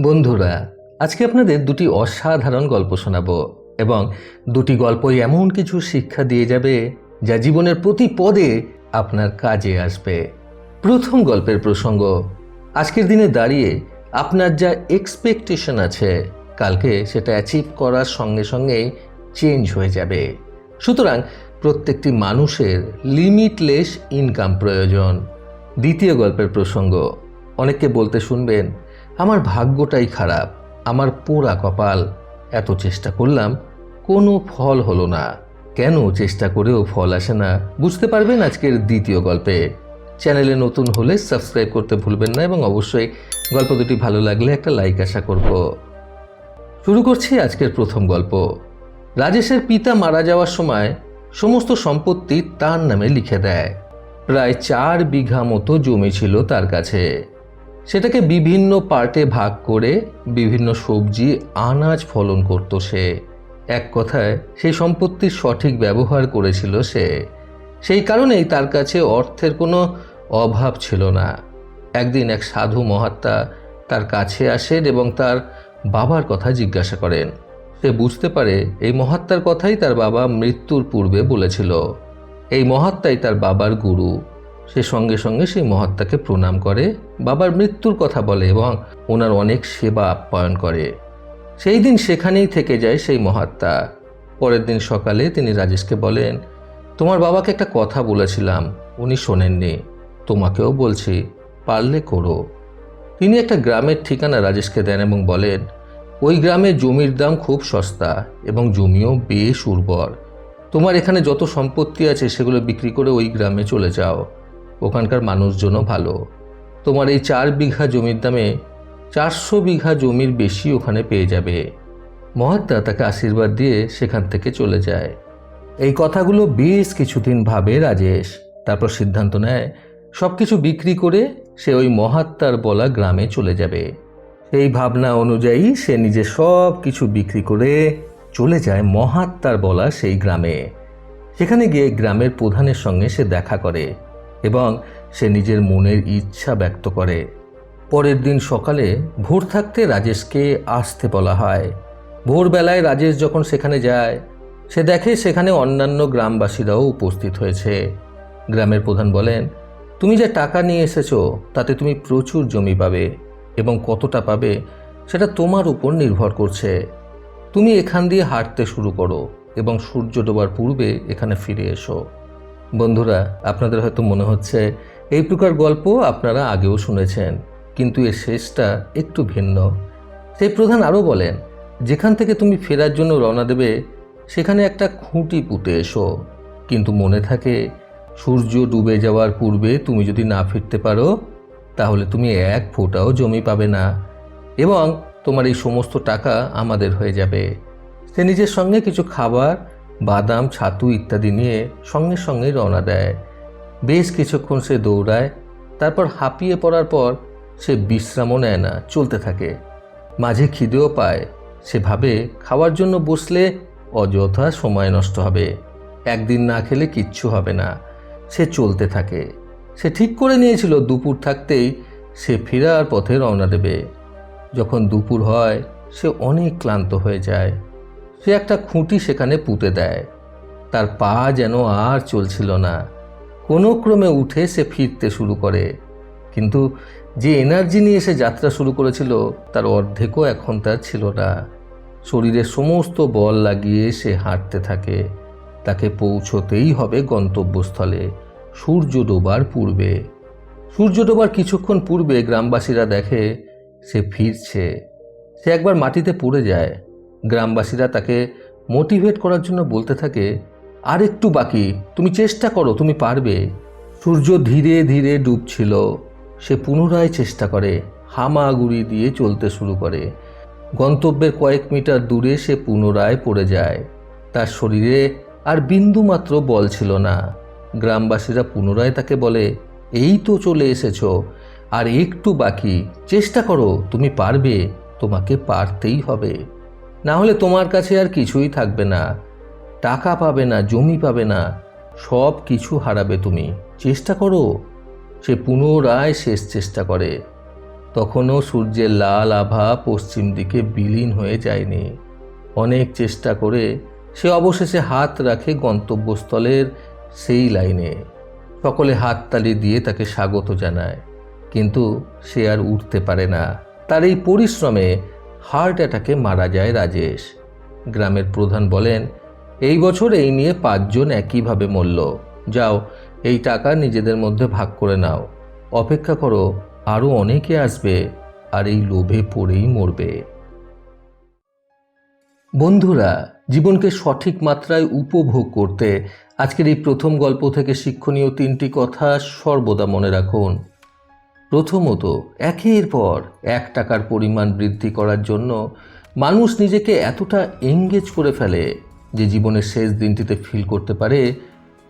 বন্ধুরা, আজকে আপনাদের দুটি অসাধারণ গল্প শোনাবো এবং দুটি গল্পই এমন কিছু শিক্ষা দিয়ে যাবে যা জীবনের প্রতি পদে আপনার কাজে আসবে। প্রথম গল্পের প্রসঙ্গ, আজকের দিনে দাঁড়িয়ে আপনার যা এক্সপেকটেশন আছে, কালকে সেটা অ্যাচিভ করার সঙ্গে সঙ্গেই চেঞ্জ হয়ে যাবে। সুতরাং প্রত্যেকটি মানুষের লিমিটলেস ইনকাম প্রয়োজন। দ্বিতীয় গল্পের প্রসঙ্গ, অনেককে বলতে শুনবেন আমার ভাগ্যটাই খারাপ, আমার পোড়া কপাল। এত চেষ্টা করলাম, কোনো ফল হলো না। কেন চেষ্টা করেও ফল আসে না? বুঝতে পারবেন আজকের দ্বিতীয় গল্পে। চ্যানেলে নতুন হলে সাবস্ক্রাইব করতে ভুলবেন না এবং অবশ্যই গল্প দুটি ভালো লাগলে একটা লাইক আশা করব। শুরু করছি আজকের প্রথম গল্প। রাজেশের পিতা মারা যাওয়ার সময় সমস্ত সম্পত্তি তার নামে লিখে দেয়। প্রায় চার বিঘা মতো জমি ছিল তার কাছে। সেটাকে বিভিন্ন পার্টে ভাগ করে বিভিন্ন সবজি, আনাজ ফলন করত সে। এক কথায়, সেই সম্পত্তির সঠিক ব্যবহার করেছিল সে। সেই কারণেই তার কাছে অর্থের কোনো অভাব ছিল না। একদিন এক সাধু মহাত্মা তার কাছে আসেন এবং তার বাবার কথা জিজ্ঞাসা করেন। সে বুঝতে পারে এই মহাত্মার কথাই তার বাবা মৃত্যুর পূর্বে বলেছিল। এই মহাত্মাই তার বাবার গুরু। সে সঙ্গে সঙ্গে সেই মহাত্মাকে প্রণাম করে বাবার মৃত্যুর কথা বলে এবং ওনার অনেক সেবা আপ্যায়ন করে। সেই দিন সেখানেই থেকে যায় সেই মহাত্মা। পরের দিন সকালে তিনি রাজেশকে বলেন, তোমার বাবাকে একটা কথা বলেছিলাম, উনি শোনেননি। তোমাকেও বলছি, পারলে করো। তিনি একটা গ্রামের ঠিকানা রাজেশকে দেন এবং বলেন, ওই গ্রামে জমির দাম খুব সস্তা এবং জমিও বেশ উর্বর। তোমার এখানে যত সম্পত্তি আছে সেগুলো বিক্রি করে ওই গ্রামে চলে যাও। ওখানকার মানুষজনও ভালো। তোমার এই চার বিঘা জমির দামে চারশো বিঘা জমির বেশি ওখানে পেয়ে যাবে। মহাত্মা তাকে আশীর্বাদ দিয়ে সেখান থেকে চলে যায়। এই কথাগুলো বেশ কিছুদিন ভাবে রাজেশ। তারপর সিদ্ধান্ত নেয় সব কিছু বিক্রি করে সে ওই মহাত্মার বলা গ্রামে চলে যাবে। সেই ভাবনা অনুযায়ী সে নিজে সব কিছু বিক্রি করে চলে যায় মহাত্মার বলা সেই গ্রামে। সেখানে গিয়ে গ্রামের প্রধানের সঙ্গে সে দেখা করে। এবং সে নিজের মনের ইচ্ছা ব্যক্ত করে। পরের দিন সকালে ভোর থাকতে রাজেশকে আসতে বলা হয়। ভোরবেলায় রাজেশ যখন সেখানে যায়, সে দেখে সেখানে অন্যান্য গ্রামবাসীরাও উপস্থিত হয়েছে। গ্রামের প্রধান বলেন, তুমি যে টাকা নিয়ে এসেছ, তাতে তুমি প্রচুর জমি পাবে এবং কতটা পাবে সেটা তোমার উপর নির্ভর করছে। তুমি এখান দিয়ে হাঁটতে শুরু করো এবং সূর্য ডোবার পূর্বে এখানে ফিরে এসো। বন্ধুরা, আপনাদের হয়তো মনে হচ্ছে এই প্রকার গল্প আপনারা আগেও শুনেছেন, কিন্তু এর শেষটা একটু ভিন্ন। সেই প্রধান আরও বলেন, যেখান থেকে তুমি ফেরার জন্য রওনা দেবে, সেখানে একটা খুঁটি পুঁতে এসো। কিন্তু মনে থাকে, সূর্য ডুবে যাওয়ার পূর্বে তুমি যদি না ফিরতে পারো, তাহলে তুমি এক ফোঁটাও জমি পাবে না এবং তোমার এই সমস্ত টাকা আমাদের হয়ে যাবে। সে নিজের সঙ্গে কিছু খাবার বাদাম, ছাতু ইত্যাদি নিয়ে সঙ্গে সঙ্গে রওনা দেয়। বেশ কিছুক্ষণ সে দৌড়ায়, তারপর হাঁপিয়ে পড়ার পর সে বিশ্রামও নেয় না, চলতে থাকে। মাঝে খিদেও পায়। সে ভাবে খাওয়ার জন্য বসলে অযথা সময় নষ্ট হবে। একদিন না খেলে কিচ্ছু হবে না। সে চলতে থাকে। সে ঠিক করে নিয়েছিল দুপুর থাকতেই সে ফেরার পথে রওনা দেবে। যখন দুপুর হয়, সে অনেক ক্লান্ত হয়ে যায়। সে একটা খুঁটি সেখানে পুঁতে দেয়। তার পা যেন আর চলছিল না। কোনো ক্রমে উঠে সে ফিরতে শুরু করে। কিন্তু যে এনার্জি নিয়ে সে যাত্রা শুরু করেছিল, তার অর্ধেকও এখন তার ছিল না। শরীরে সমস্ত বল লাগিয়ে সে হাঁটতে থাকে। তাকে পৌঁছতেই হবে গন্তব্যস্থলে, সূর্য ডোবার পূর্বে। সূর্য ডোবার কিছুক্ষণ পূর্বে গ্রামবাসীরা দেখে সে ফিরছে। সে একবার মাটিতে পড়ে যায়। গ্রামবাসীরা তাকে মোটিভেট করার জন্য বলতে থাকে আর একটু বাকি, তুমি চেষ্টা করো, তুমি পারবে। সূর্য ধীরে ধীরে ডুবছিল। সে পুনরায় চেষ্টা করে, হামাগুড়ি দিয়ে চলতে শুরু করে। গন্তব্যের কয়েক মিটার দূরে সে পুনরায় পড়ে যায়। তার শরীরে আর বিন্দুমাত্র বল ছিল না। গ্রামবাসীরা পুনরায় তাকে বলে, এই তো চলে এসেছ, আর একটু বাকি, চেষ্টা করো, তুমি পারবে, তোমাকে পারতেই হবে। না হলে তোমার কাছে আর কিছুই থাকবে না। টাকা পাবে না, জমি পাবে না। সব কিছু হারাবে তুমি। চেষ্টা করো। সে পুনরায় শেষ চেষ্টা করে। তখনও সূর্যের লাল আভা পশ্চিম দিকে বিলীন হয়ে যায়নি। অনেক চেষ্টা করে সে অবশেষে হাত রাখে গন্তব্যস্থলের সেই লাইনে। সকলে হাততালি দিয়ে তাকে স্বাগত জানায়। কিন্তু সে আর উঠতে পারে না। তার এই পরিশ্রমে হার্ট অ্যাটাকে মারা যায় রাজেশ। গ্রামের প্রধান বলেন, এই বছর এই নিয়ে পাঁচজন একইভাবে মরল। যাও, এই টাকা নিজেদের মধ্যে ভাগ করে নাও। অপেক্ষা করো আরও অনেকে আসবে, আর এই লোভে পড়েই মরবে। বন্ধুরা, জীবনকে সঠিক মাত্রায় উপভোগ করতে আজকের এই প্রথম গল্প থেকে শিক্ষণীয় তিনটি কথা সর্বদা মনে রাখুন। প্রথমত, একের পর এক টাকার পরিমাণ বৃদ্ধি করার জন্য মানুষ নিজেকে এতটা এঙ্গেজ করে ফেলে যে জীবনের শেষ দিনটিতে ফিল করতে পারে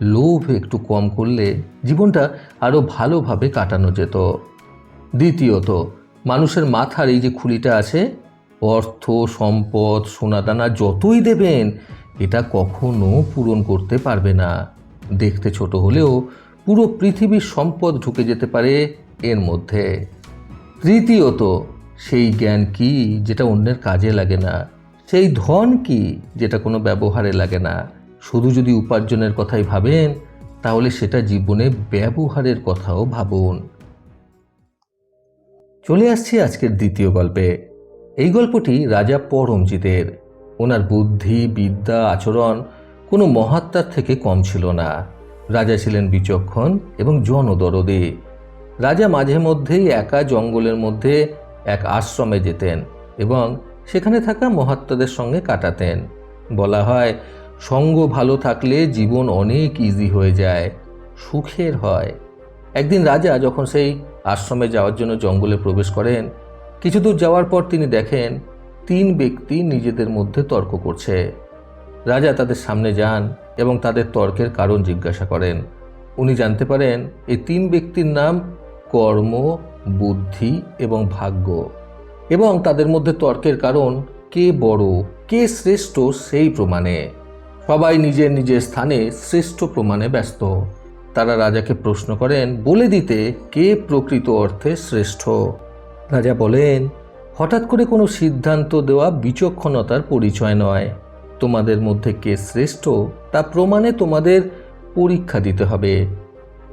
লোভ একটু কম করলে জীবনটা আরও ভালোভাবে কাটানো যেত। দ্বিতীয়ত, মানুষের মাথার এই যে খুলিটা আছে, অর্থ, সম্পদ, সোনাদানা যতই দেবেন, এটা কখনো পূরণ করতে পারবে না। দেখতে ছোট হলেও পুরো পৃথিবীর সম্পদ ঢুকে যেতে পারে এর মধ্যে তৃতীয়ত সেই জ্ঞান কি যেটা অন্যের কাজে লাগে না? সেই ধন কি যেটা কোনো ব্যবহারে লাগে না? শুধু যদি উপার্জনের কথাই ভাবেন, তাহলে সেটা জীবনে ব্যবহারের কথাও ভাবুন। চলে আসছি আজকের দ্বিতীয় গল্পে। এই গল্পটি রাজা পরমজিতের। ওনার বুদ্ধি, বিদ্যা, আচরণ কোনো মহাত্মার থেকে কম ছিল না। রাজা ছিলেন বিচক্ষণ এবং জনদরদী। রাজা মাঝে মধ্যেই একা জঙ্গলের মধ্যে এক আশ্রমে যেতেন এবং সেখানে থাকা মহাত্মাদের সঙ্গে কাটাতেন। বলা হয়, সঙ্গ ভালো থাকলে জীবন অনেক ইজি হয়ে যায়, সুখের হয়। একদিন রাজা যখন সেই আশ্রমে যাওয়ার জন্য জঙ্গলে প্রবেশ করেন, কিছু দূর যাওয়ার পর তিনি দেখেন, তিন ব্যক্তি নিজেদের মধ্যে তর্ক করছে। রাজা তাদের সামনে যান এবং তাদের তর্কের কারণ জিজ্ঞাসা করেন। উনি জানতে পারেন, এই তিন ব্যক্তির নাম কর্ম, বুদ্ধি এবং ভাগ্য। এবং তাদের মধ্যে তর্কের কারণ, কে বড়, কে শ্রেষ্ঠ সেই প্রমাণে। সবাই নিজের নিজের স্থানে শ্রেষ্ঠ প্রমাণে ব্যস্ত। তারা রাজাকে প্রশ্ন করেন, বলে দিতে কে প্রকৃত অর্থে শ্রেষ্ঠ? রাজা বলেন, হঠাৎ করে কোনো সিদ্ধান্ত দেওয়া বিচক্ষণতার পরিচয় নয়। তোমাদের মধ্যে কে শ্রেষ্ঠ, তা প্রমাণে তোমাদের পরীক্ষা দিতে হবে।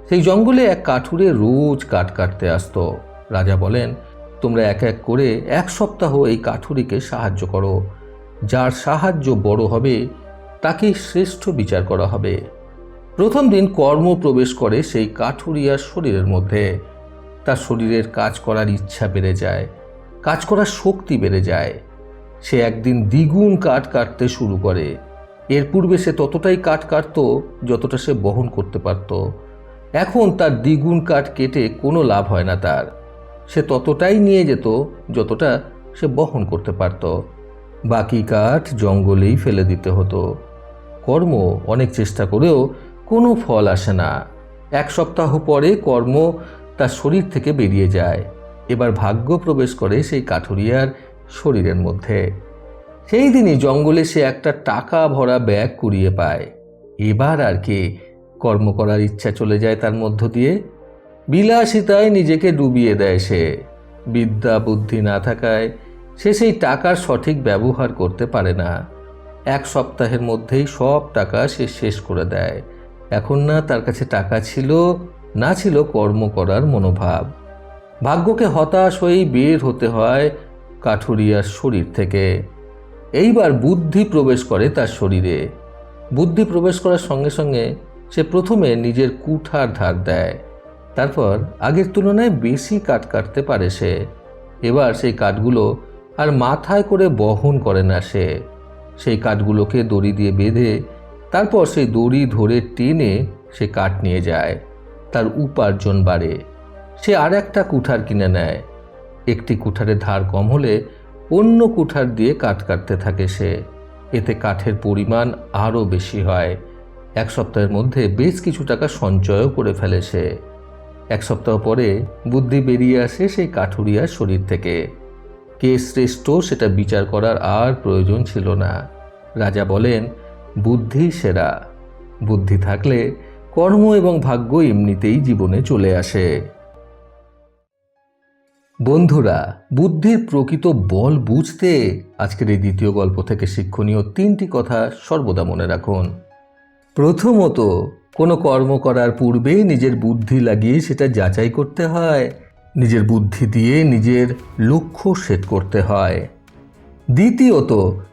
সেই জঙ্গলে এক কাঠুরে রোজ কাঠ কাটতে আসতো। রাজা বলেন, তোমরা এক এক করে এক সপ্তাহ এই কাঠুরিকে সাহায্য করো। যার সাহায্য বড় হবে, তাকে শ্রেষ্ঠ বিচার করা হবে। প্রথম দিন কর্ম প্রবেশ করে সেই কাঠুরিয়ার শরীরের মধ্যে। তার শরীরের কাজ করার ইচ্ছা বেড়ে যায়, কাজ করার শক্তি বেড়ে যায়। সে একদিন দ্বিগুণ কাঠ কাটতে শুরু করে। এর পূর্বে সে ততটাই কাঠ কাটত, যতটা সে বহন করতে পারত। এখন তার দ্বিগুণ কাঠ কেটে কোনো লাভ হয় না তার। সে ততটাই নিয়ে যেত যতটা সে বহন করতে পারত। বাকি কাঠ জঙ্গলেই ফেলে দিতে হতো। কর্ম অনেক চেষ্টা করেও কোনো ফল আসে না। এক সপ্তাহ পরে কর্ম তার শরীর থেকে বেরিয়ে যায়। এবার ভাগ্য প্রবেশ করে সেই কাঠুরিয়ার শরীরের মধ্যে। সেই দিনই জঙ্গলে সে একটা টাকা ভরা ব্যাগ কুড়িয়ে পায়। এবার আর কি কর্ম করার ইচ্ছা চলে যায় তার মধ্য দিয়ে। বিলাসিতায় নিজেকে ডুবিয়ে দেয় সে। বিদ্যা বুদ্ধি না থাকায় সে সেই টাকার সঠিক ব্যবহার করতে পারে না। এক সপ্তাহের মধ্যেই সব টাকা সে শেষ করে দেয়। এখন না তার কাছে টাকা ছিল, না ছিল কর্ম করার মনোভাব। ভাগ্যকে হতাশ হয়েই বের হতে হয় কাঠুরিয়ার শরীর থেকে। এইবার বুদ্ধি প্রবেশ করে তার শরীরে। বুদ্ধি প্রবেশ করার সঙ্গে সঙ্গে সে প্রথমে নিজের কুঠার ধার দেয়। তারপর আগের তুলনায় বেশি কাঠ কাটতে পারে সে। এবার সেই কাঠগুলো আর মাথায় করে বহন করে না সে। সেই কাঠগুলোকে দড়ি দিয়ে বেঁধে তারপর সেই দড়ি ধরে টেনে সে কাঠ নিয়ে যায়। তার উপার্জন বাড়ে। সে আর একটা কুঠার কিনে নেয়। একটি কুঠারের ধার কম হলে অন্য কুঠার দিয়ে কাঠ কাটতে থাকে সে। এতে কাঠের পরিমাণ আরও বেশি হয়। এক সপ্তাহের মধ্যে বেশ কিছু টাকা সঞ্চয়ও করে ফেলে সে। এক সপ্তাহ পরে বুদ্ধি বেরিয়ে আসে সেই কাঠুরিয়ার শরীর থেকে। কে শ্রেষ্ঠ সেটা বিচার করার আর প্রয়োজন ছিল না। রাজা বলেন, বুদ্ধি সেরা। বুদ্ধি থাকলে কর্ম এবং ভাগ্য এমনিতেই জীবনে চলে আসে। বন্ধুরা, বুদ্ধির প্রকৃত বল বুঝতে আজকের এই দ্বিতীয় গল্প থেকে শিক্ষণীয় তিনটি কথা সর্বদা মনে রাখুন। প্রথমত, কোনো কর্ম করার পূর্বে নিজের বুদ্ধি লাগিয়ে সেটা যাচাই করতে হয়, নিজের বুদ্ধি দিয়ে নিজের লক্ষ্য সেট করতে হয়। দ্বিতীয়ত,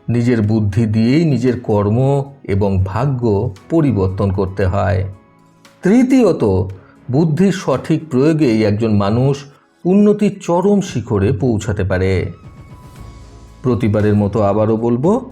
নিজের বুদ্ধি দিয়েই নিজের কর্ম এবং ভাগ্য পরিবর্তন করতে হয়। তৃতীয়ত, বুদ্ধির সঠিক প্রয়োগেই একজন মানুষ উন্নতির চরম শিখরে পৌঁছাতে পারে। প্রতিবারের মতো আবারও বলব